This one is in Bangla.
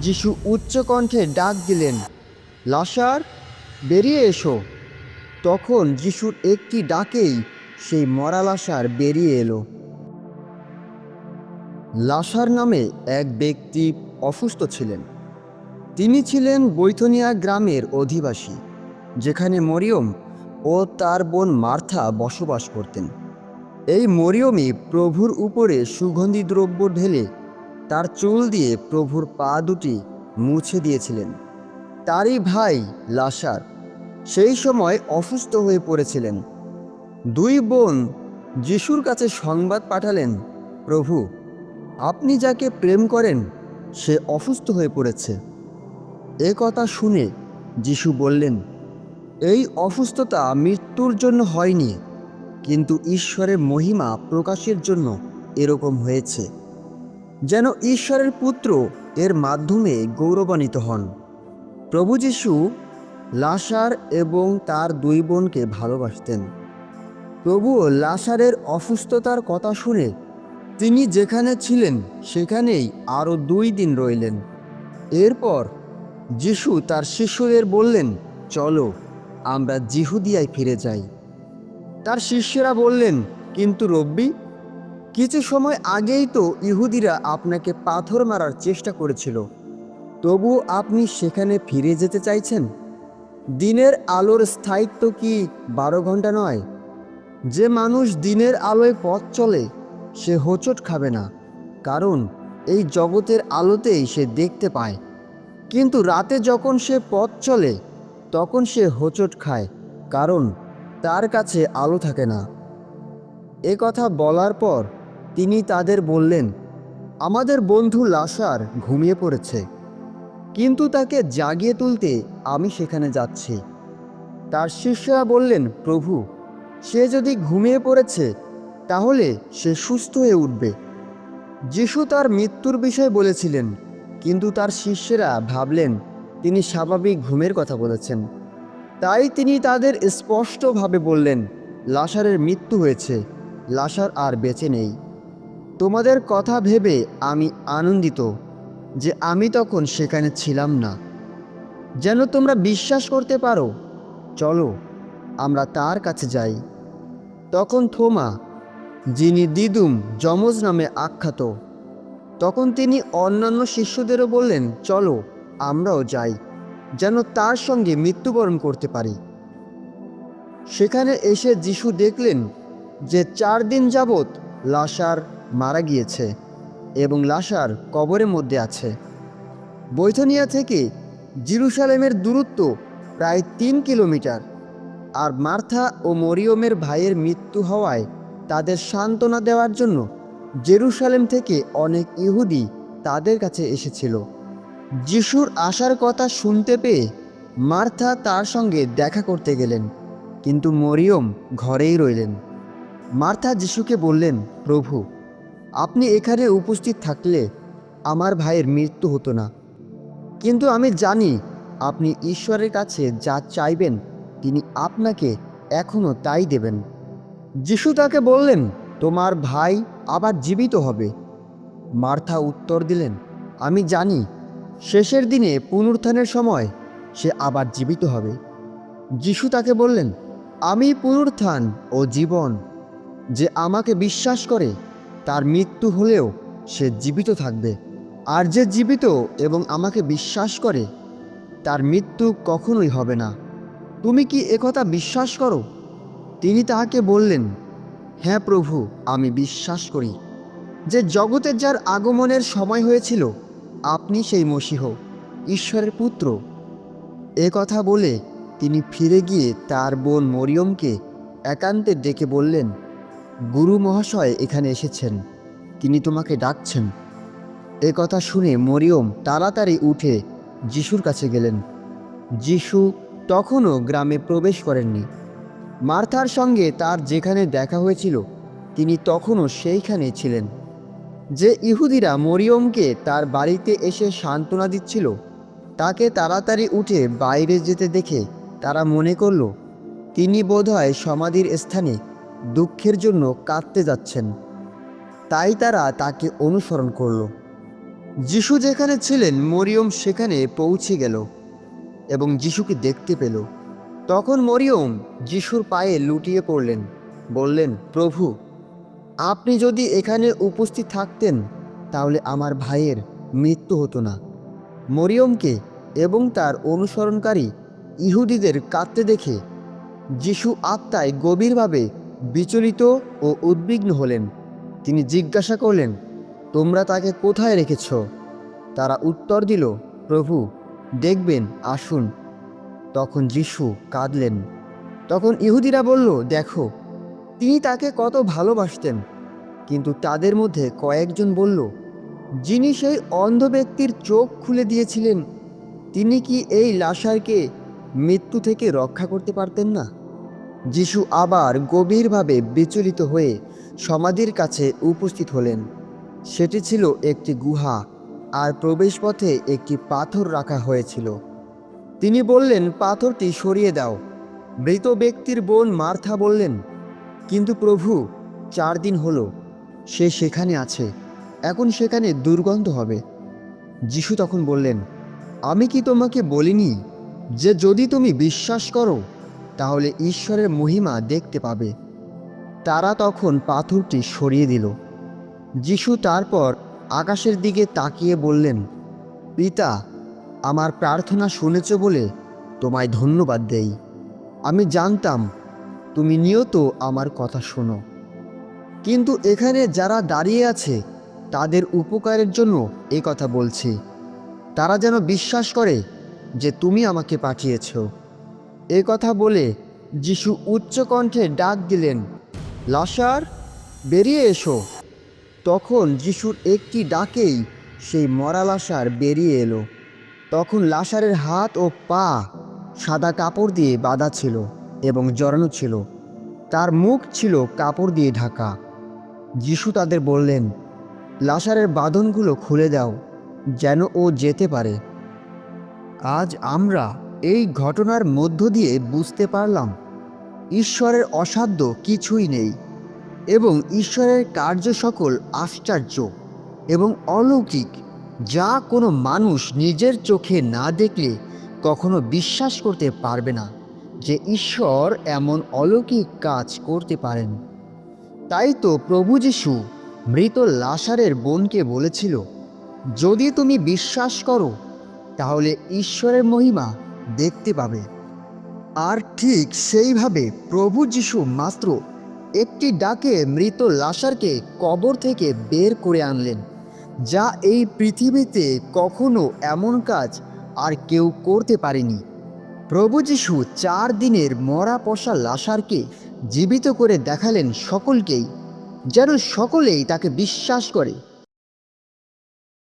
যিশু উচ্চ কণ্ঠে ডাক দিলেন, লাসার, বেরিয়ে এসো। তখন যিশুর একটি ডাকেই সেই মরা লাসার বেরিয়ে এলো। লাসার নামে এক ব্যক্তি অসুস্থ ছিলেন। তিনি ছিলেন বৈথনিয়া গ্রামের অধিবাসী, যেখানে মরিয়ম ও তার বোন মার্থা বসবাস করতেন। এই মরিয়মই প্রভুর উপরে সুগন্ধি দ্রব্য ঢেলে তার চুল দিয়ে প্রভুর পা দুটি মুছে দিয়েছিলেন। তারই ভাই লাসার সেই সময় অসুস্থ হয়ে পড়েছিলেন। দুই বোন যিশুর কাছে সংবাদ পাঠালেন, প্রভু, আপনি যাকে প্রেম করেন, সে অসুস্থ হয়ে পড়েছে। এ কথা শুনে যিশু বললেন, এই অসুস্থতা মৃত্যুর জন্য হয়নি, কিন্তু ঈশ্বরের মহিমা প্রকাশের জন্য এরকম হয়েছে। যেন ঈশ্বরের পুত্র এর মাধ্যমে গৌরবান্বিত হন। প্রভু যিশু লাসার এবং তার দুই বোনকে ভালোবাসতেন। প্রভু লাসারের অসুস্থতার কথা শুনে তিনি যেখানে ছিলেন, সেখানেই আরও দুই দিন রইলেন। এরপর যিশু তার শিষ্যদের বললেন, চলো, আমরা জিহুদিয়ায় ফিরে যাই। তার শিষ্যরা বললেন, কিন্তু রব্বি কিছু সময় আগেই তো ইহুদিরা আপনাকে পাথর মারার চেষ্টা করেছিল। তবু আপনি সেখানে ফিরে যেতে চাইছেন? দিনের আলোর স্থায়িত্ব কি বারো ঘণ্টা নয়? যে মানুষ দিনের আলোয় পথ চলে, সে হোঁচট খাবে না। কারণ এই জগতের আলোতেই সে দেখতে পায়। কিন্তু রাতে যখন সে পথ চলে, তখন সে হোঁচট খায়, কারণ তার কাছে আলো থাকে না। এ কথা বলার পর তিনি তাদের বললেন, আমাদের বন্ধু লাসার ঘুমিয়ে পড়েছে, কিন্তু তাকে জাগিয়ে তুলতে আমি সেখানে যাচ্ছি। তার শিষ্যরা বললেন, প্রভু, সে যদি ঘুমিয়ে পড়েছে, তাহলে সে সুস্থ হয়ে উঠবে। যিশু তার মৃত্যুর বিষয় বলেছিলেন, কিন্তু তার শিষ্যরা ভাবলেন, তিনি স্বাভাবিক ঘুমের কথা বলেছেন। তাই তিনি তাদের স্পষ্টভাবে বললেন, লাসারের মৃত্যু হয়েছে, লাসার আর বেঁচে নেই। তোমাদের কথা ভেবে আমি আনন্দিত যে আমি তখন সেখানে ছিলাম না। যেন তোমরা বিশ্বাস করতে পারো, চলো, আমরা তার কাছে যাই। তখন থোমা, যিনি দিদুম যমজ নামে আখ্যাত, তখন তিনি অন্যান্য শিষ্যদেরও বললেন, চলো, আমরাও যাই, যেন তার সঙ্গে মৃত্যুবরণ করতে পারি। সেখানে এসে যিশু দেখলেন যে চার দিন যাবৎ লাশার মারা গিয়েছে এবং লাশার কবরের মধ্যে আছে। বৈথনিয়া থেকে জিরুসালেমের দূরত্ব প্রায় তিন কিলোমিটার। আর মার্থা ও মরিয়মের ভাইয়ের মৃত্যু হওয়ায় তাদের সান্ত্বনা দেওয়ার জন্য জেরুসালেম থেকে অনেক ইহুদি তাদের কাছে এসেছিল। যিশুর আসার কথা শুনতে পেয়ে মার্থা তার সঙ্গে দেখা করতে গেলেন, কিন্তু মরিয়ম ঘরেই রইলেন। মার্থা যিশুকে বললেন, প্রভু আপনি এখানে উপস্থিত থাকলে আমার ভাইয়ের মৃত্যু হতো না। কিন্তু আমি জানি আপনি ঈশ্বরের কাছে যা চাইবেন, তিনি আপনাকে এখনও তাই দেবেন। যিশু তাকে বললেন, তোমার ভাই আবার জীবিত হবে। মার্থা উত্তর দিলেন, আমি জানি, শেষের দিনে পুনরুত্থানের সময় সে আবার জীবিত হবে। যিশু তাকে বললেন, আমি পুনরুত্থান ও জীবন যে আমাকে বিশ্বাস করে তার মৃত্যু হলেও সে জীবিত থাকবে। আর যে জীবিত এবং আমাকে বিশ্বাস করে, তার মৃত্যু কখনোই হবে না। তুমি কি একথা বিশ্বাস করো? তিনি তাহাকে বললেন হ্যাঁ প্রভু, আমি বিশ্বাস করি। যে জগতের যার আগমনের সময় হয়েছিল, আপনি সেই মসিহ, ঈশ্বরের পুত্র। এ কথা বলে তিনি ফিরে গিয়ে তার বোন মরিয়মকে একান্তে ডেকে বললেন গুরু মহাশয় এখানে এসেছেন। তিনি তোমাকে ডাকছেন। এ কথা শুনে মরিয়ম তাড়াতাড়ি উঠে যিশুর কাছে গেলেন। যিশু তখনও গ্রামে প্রবেশ করেননি। মার্থার সঙ্গে তার যেখানে দেখা হয়েছিল, তিনি তখনও সেইখানে ছিলেন। যে ইহুদিরা মরিয়মকে তার বাড়িতে এসে সান্ত্বনা দিচ্ছিল, তাকে তাড়াতাড়ি উঠে বাইরে যেতে দেখে তারা মনে করল, তিনি বোধহয় সমাধির স্থানে দুঃখের জন্য কাঁদতে যাচ্ছেন। তাই তারা তাকে অনুসরণ করল। যিশু যেখানে ছিলেন, মরিয়ম সেখানে পৌঁছে গেল এবং যিশুকে দেখতে পেল। তখন মরিয়ম যিশুর পায়ে লুটিয়ে পড়লেন, বললেন, প্রভু, আপনি যদি এখানে উপস্থিত থাকতেন, তাহলে আমার ভাইয়ের মৃত্যু হতো না। মরিয়মকে এবং তার অনুসরণকারী ইহুদিদের কাঁদতে দেখে যিশু আত্মায় গভীরভাবে বিচলিত ও উদ্বিগ্ন হলেন। তিনি জিজ্ঞাসা করলেন, তোমরা তাকে কোথায় রেখেছ? তারা উত্তর দিল, প্রভু, দেখবেন, আসুন। তখন যিশু কাঁদলেন। তখন ইহুদিরা বলল, দেখো, তিনি তাকে কত ভালোবাসতেন। কিন্তু তাদের মধ্যে কয়েকজন বলল, যিনি সেই অন্ধ ব্যক্তির চোখ খুলে দিয়েছিলেন, তিনি কি এই লাশারকে মৃত্যু থেকে রক্ষা করতে পারতেন না? যিশু আবার গভীরভাবে বিচলিত হয়ে সমাধির কাছে উপস্থিত হলেন। সেটি ছিল একটি গুহা আর প্রবেশপথে একটি পাথর রাখা হয়েছিল। তিনি বললেন, পাথরটি সরিয়ে দাও। মৃত ব্যক্তির বোন মার্থা বললেন, কিন্তু প্রভু, চার দিন হলো, সে সেখানে আছে, এখন সেখানে দুর্গন্ধ হবে। যিশু তখন বললেন, আমি কি তোমাকে বলিনি যে যদি তুমি বিশ্বাস করো তাহলে ঈশ্বরের মহিমা দেখতে পাবে। তারা তখন পাথরটি সরিয়ে দিল। যিশু তারপর আকাশের দিকে তাকিয়ে বললেন, পিতা, আমার প্রার্থনা শুনেছ বলে তোমায় ধন্যবাদ দেই। আমি জানতাম তুমি নিয়ত আমার কথা শোনো। কিন্তু এখানে যারা দাঁড়িয়ে আছে, তাদের উপকারের জন্য এ কথা বলছি। তারা যেন বিশ্বাস করে যে তুমি আমাকে পাঠিয়েছ। এ কথা বলে যিশু উচ্চ কণ্ঠে ডাক দিলেন, লাসার, বেরিয়ে এসো। তখন যিশুর একটি ডাকেই সেই মরা লাশার বেরিয়ে এলো। তখন লাশারের হাত ও পা সাদা কাপড় দিয়ে বাঁধা ছিল এবং জড়ানো ছিল। তার মুখ ছিল কাপড় দিয়ে ঢাকা। যিশু তাদের বললেন লাশারের বাঁধনগুলো খুলে দাও, যেন ও যেতে পারে। আজ আমরা এই ঘটনার মধ্য দিয়ে বুঝতে পারলাম, ঈশ্বরের অসাধ্য কিছুই নেই এবং ঈশ্বরের কার্য সকল আশ্চর্য এবং অলৌকিক। যা কোনো মানুষ নিজের চোখে না দেখলে কখনো বিশ্বাস করতে পারবে না যে ঈশ্বর এমন অলৌকিক কাজ করতে পারেন। তাই তো প্রভু যিশু মৃত লাসারের বোনকে বলেছিল, যদি তুমি বিশ্বাস করো, তাহলে ঈশ্বরের মহিমা দেখতে পাবে। আর ঠিক সেইভাবে প্রভু যিশু মাত্র একটি ডাকে মৃত লাশারকে কবর থেকে বের করে আনলেন, যা এই পৃথিবীতে কখনো এমন কাজ আর কেউ করতে পারেনি। প্রভু যিশু চার দিনের মরা পশা লাশারকে জীবিত করে দেখালেন সকলকেই, যেন সকলেই তাকে বিশ্বাস করে।